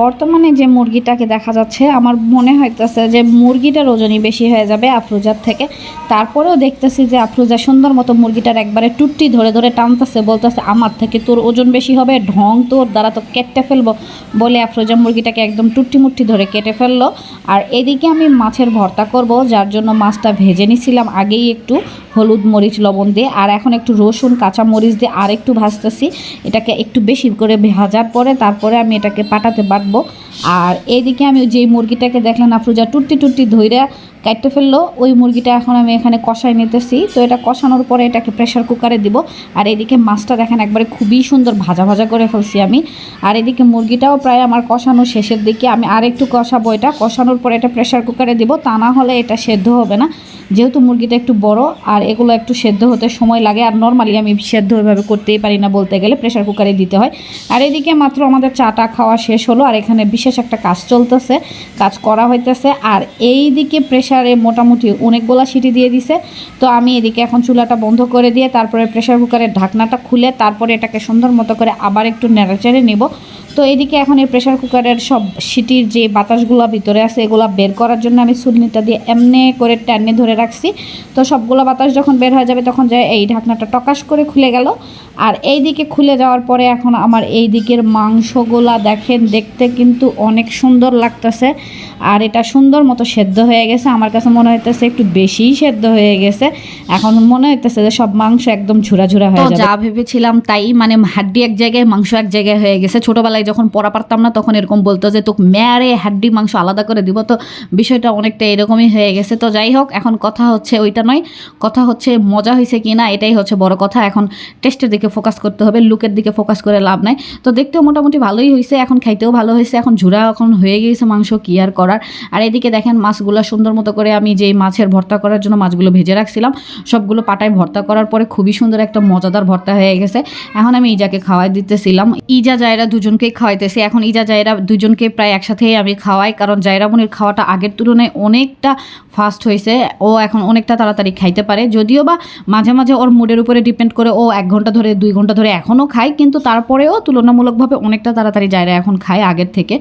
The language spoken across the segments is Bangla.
বর্তমানে যে মুরগিটাকে দেখা যাচ্ছে, আমার মনে হইতেছে যে মুরগিটার ওজনই বেশি হয়ে যাবে আফরোজার থেকে। তারপরেও দেখতেছি যে আফরোজা সুন্দর মতো মুরগিটার একবারে টুটটি ধরে ধরে টানতেছে, বলতেছে, আমার থেকে তোর ওজন বেশি হবে, ঢং তোর দ্বারা তো কেটে ফেলব, বলে আফরোজা মুরগিটাকে একদম টুট্টি মুট্টি ধরে কেটে ফেলল। আর এদিকে আমি মাছের ভর্তা করব, যার জন্য মাছটা ভেজে নিছিলাম আগেই একটু। হলুদ মরিচ লবণ দিয়ে, আর এখন একটু রসুন, কাঁচা মরিচ দিয়ে আর একটু ভাজতেছি। এটাকে একটু বেশি করে ভাজার পরে তারপরে আমি এটাকে পাটাতে বাটবো। আর এইদিকে আমি যেই মুরগিটাকে দেখলাম আফরুজা টুট্টি টুট্টি ধইরা কাটতে ফেলল। ওই মুরগিটা এখন আমি এখানে কষাই নিতেছি। তো এটা কষানোর পরে এটাকে প্রেশার কুকারে দিব। আর এদিকে মাছটা দেখেন একবারে খুবই সুন্দর ভাজা ভাজা করে ফেলছি আমি। আর এদিকে মুরগিটাও প্রায় আমার কষানো শেষের দিকে। আমি আর একটু কষাবো এটা। কষানোর পরে এটা প্রেশার কুকারে দিব। তা না হলে এটা সেদ্ধ হবে না। যেহেতু মুরগিটা একটু বড় আর এগুলো একটু সেদ্ধ হতে সময় লাগে, আর নর্মালি আমি সেদ্ধ ওইভাবে করতেই পারি না বলতে গেলে প্রেশার কুকারে দিতে হয়। আর এদিকে মাত্র আমাদের চাটা খাওয়া শেষ হলো, আর এখানে বিশেষ একটা কাজ চলতেছে, কাজ করা হইতেছে। আর এই দিকে প্রেশারে মোটামুটি অনেকগুলা সিটি দিয়ে দিছে। তো আমি এদিকে এখন চুলাটা বন্ধ করে দিয়ে, তারপরে প্রেশার কুকারের ঢাকনাটা খুলে, তারপরে এটাকে সুন্দর মতো করে আবার একটু নেড়েচেড়ে নেব। তো এদিকে এখন এই প্রেশার কুকারের সব সিটির যে বাতাসগুলো ভিতরে আছে, এগুলো বের করার জন্য আমি সুলনিটা দিয়ে এমনি করে টানে ধরে রাখছি। তো সবগুলো বাতাস যখন বের হয়ে যাবে, তখন যে এই ঢাকনাটা টকাশ করে খুলে গেল। আর এই দিকে খুলে যাওয়ার পরে এখন আমার এই দিকের মাংসগুলা দেখেন দেখতে কিন্তু অনেক সুন্দর লাগতেছে। আর এটা সুন্দর মতো সেদ্ধ হয়ে গেছে। আমার কাছে মনে হইতেছে একটু বেশিই সেদ্ধ হয়ে গেছে। এখন মনে হইতেছে যে সব মাংস একদম ঝুরা ঝুরা হয়ে যাবে। যা ভেবেছিলাম তাই মানে হাড্ডি এক জায়গায় মাংস এক জায়গায় হয়ে গেছে। ছোটবেলায় যখন পড়া পারতাম না তখন এরকম বলতো যে তোকে ম্যারে হাড্ডি মাংস আলাদা করে দিব। তো বিষয়টা অনেকটা এরকমই হয়ে গেছে। তো যাই হোক এখন কথা হচ্ছে ওইটা নয়। কথা হচ্ছে মজা হয়েছে কি না এটাই হচ্ছে বড় কথা। এখন টেস্টের দিকে ফোকাস করতে হবে লুকের দিকে ফোকাস করে লাভ নাই। তো দেখতেও মোটামুটি ভালোই হয়েছে এখন খাইতেও ভালো হয়েছে এখন ঝুরা এখন হয়ে গিয়েছে মাংস, কি আর করার? আর এদিকে দেখেন মাছগুলো সুন্দর মতো করে আমি যেই মাছের ভর্তা করার জন্য মাছগুলো ভেজে রাখছিলাম, সবগুলো পাটায় ভর্তা করার পরে খুবই সুন্দর একটা মজাদার ভর্তা হয়ে গেছে। এখন আমি ইজাকে খাওয়াই দিতেছিলাম। ইজা জায়রা দুজনকেই খাওয়াইতেছি, এখন ইজা জায়রা দুজনকে প্রায় একসাথেই আমি খাওয়াই, কারণ জায়রা খাওয়াটা আগের তুলনায় অনেকটা ফাস্ট হয়েছে ও এখন অনেকটা তাড়াতাড়ি খাইতে পারে। যদিও বা মাঝে মাঝে ওর মুডের উপরে ডিপেন্ড করে ও এক ঘণ্টা ধরে দুই ঘণ্টা ধরে এখনও খায় কিন্তু তারপরেও তুলনামূলকভাবে অনেকটা তাড়াতাড়ি জায়রা এখন খায় আগের থেকে।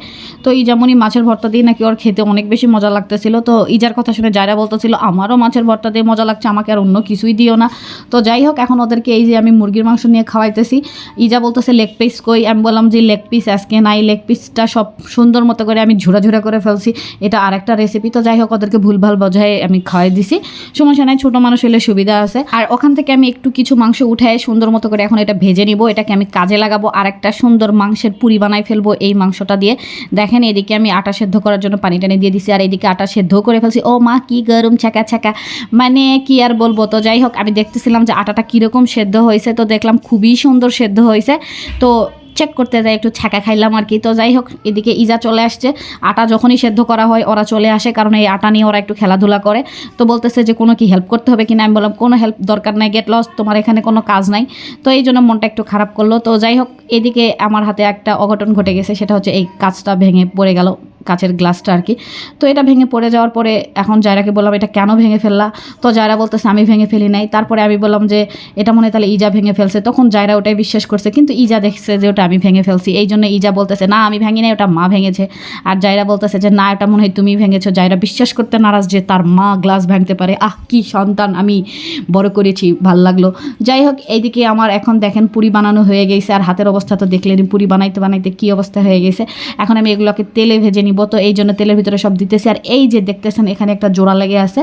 তো এই যেমনই মাছের ভর্তা দিয়ে নাকি ওর খেতে অনেক বেশি মজা লাগতেছিল। তো ইজার কথা শুনে জায়রা বলতেছিল, আমারও মাছের ভর্তা দিয়ে মজা লাগছে, আমাকে আর অন্য কিছুই দিও না। তো যাই হোক, এখন ওদেরকে এই যে আমি মুরগির মাংস নিয়ে খাওয়াইতেছি। ইজা বলতেছে, লেগ পিস কই? আমি বললাম যে, লেগ পিস, আজকে নাই। লেগ পিসটা সব সুন্দর মতো করে আমি ঝুরা ঝুরা করে ফেলছি। এটা আরেকটা রেসিপি তো যাই হোক, ওদেরকে ভুলভাল বোঝায় আমি খাওয়াই দিছি। সমস্যা নাই, ছোটো মানুষ হলে সুবিধা আছে। আর ওখান থেকে আমি একটু কিছু মাংস উঠায় সুন্দর মতো করে এখন এটা ভেজে নিব, এটাকে আমি কাজে লাগাবো আর একটা সুন্দর মাংসের পুরি বানাই ফেলব এই মাংসটা দিয়ে। দেখেন, এদিকে আমি আটা সেদ্ধ করার জন্য পানি টানি দিয়ে দিছি, আর এদিকে আটা সেদ্ধ করে ফেলছি। ও মা, কি গরম ছাকা ছাকা মানে কি আর বলব, তো যাই হোক, আমি দেখতেছিলাম যে আটাটা কীরকম সেদ্ধ হয়েছে, তো দেখলাম খুবই সুন্দর সেদ্ধ হয়েছে। তো চেক করতে যাই একটু ছ্যাঁকা খাইলাম আর কি। তো যাই হোক, এদিকে ইজা চলে আসছে। আটা যখনই সেদ্ধ করা হয়, ওরা চলে আসে, কারণ এই আটা নিয়ে ওরা একটু খেলাধুলা করে। তো বলতেছে যে, কোনো কি হেল্প করতে হবে কিনা? আমি বললাম, কোনো হেল্প দরকার নাই গেট লস তোমার এখানে কোনো কাজ নাই। তো এই জন্য মনটা একটু খারাপ করল। তো যাই হোক, এদিকে আমার হাতে একটা অঘটন ঘটে গেছে, সেটা হচ্ছে এই কাজটা ভেঙে পড়ে গেল। কাচের গ্লাসটা আর কি। তো এটা ভেঙে পড়ে যাওয়ার পরে এখন জায়রাকে বললাম, এটা কেন ভেঙে ফেললা? তো জায়রা বলতেছে, আমি ভেঙে ফেলি নাই। তারপরে আমি বললাম যে, এটা মনে তাহলে ইজা ভেঙে ফেলছে। তখন জায়রা ওটাই বিশ্বাস করছে, কিন্তু ইজা দেখছে যে ওটা আমি ভেঙে ফেলছি। এই জন্য ইজা বলতেছে, না, আমি ভেঙি নাই, ওটা মা ভেঙেছে। আর জায়রা বলতেছে যে, না, এটা মনে হয় তুমি ভেঙেছো। জায়রা বিশ্বাস করতে নারাজ যে, তার মা গ্লাস ভাঙতে পারে। আহ, কি সন্তান, আমি বড় করেছি, ভালো লাগল। যাই হোক, এইদিকে আমার এখন দেখেন পুরি বানানো হয়ে গেছে, আর হাতের অবস্থা তো দেখলেন পুরি বানাইতে বানাইতে কি অবস্থা হয়ে গেছে। এখন আমি এগুলোকে তেলে ভেজে নিব তো এই জন্য তেলের ভিতরে সব দিতেছি। আর এই যে দেখতেছেন, এখানে একটা জোড়া লেগে আছে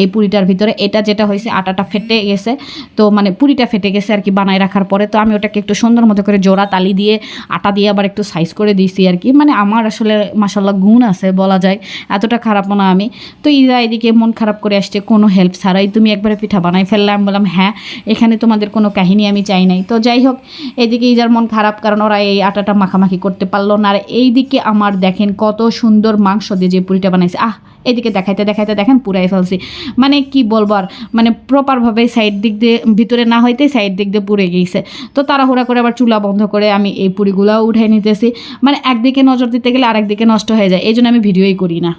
এই পুরিটার ভিতরে। এটা যেটা হয়েছে, আটাটা ফেটে গেছে। তো মানে পুরিটা ফেটে গেছে আর কি বানায় রাখার পরে। তো আমি ওটাকে একটু সুন্দর মতো করে জোড়া তালি দিয়ে, আটা দিয়ে আবার একটু সাইজ করে দিয়েছি আর কি। মানে আমার আসলে মাসাল্লাহ গুণ আছে বলা যায়। এতটা খারাপ না আমি। তো ইরা এদিকে মন খারাপ করে আসছে, কোনো হেল্প ছাড়াই তুমি একবারে পিঠা বানাই ফেললাম। বললাম হ্যাঁ এখানে তোমাদের কোনো কাহিনী আমি চাই নাই। তো যাই হোক, এদিকে ইজার মন খারাপ কারণ ওরা এই আটাটা মাখামাখি করতে পারল না। আর এইদিকে আমার দেখেন কত সুন্দর মাংস দিয়ে যে পুরিটা বানাইছে, আহ, এদিকে দেখাইতে দেখাইতে দেখেন পুরাই ফেলছি। মানে কি বলব আর মানে প্রপারভাবে সাইড দিক দিয়ে, ভিতরে না হইতে সাইড দিক দিয়ে পুড়ে গিয়েছে তো তাড়াহুড়া করে আবার চুলা বন্ধ করে আমি এই পুরিগুলাও উঠাই নিতেছি। মানে একদিকে নজর দিতে গেলে আরেকদিকে নষ্ট হয়ে যায়, এই জন্য আমি ভিডিওই করি না।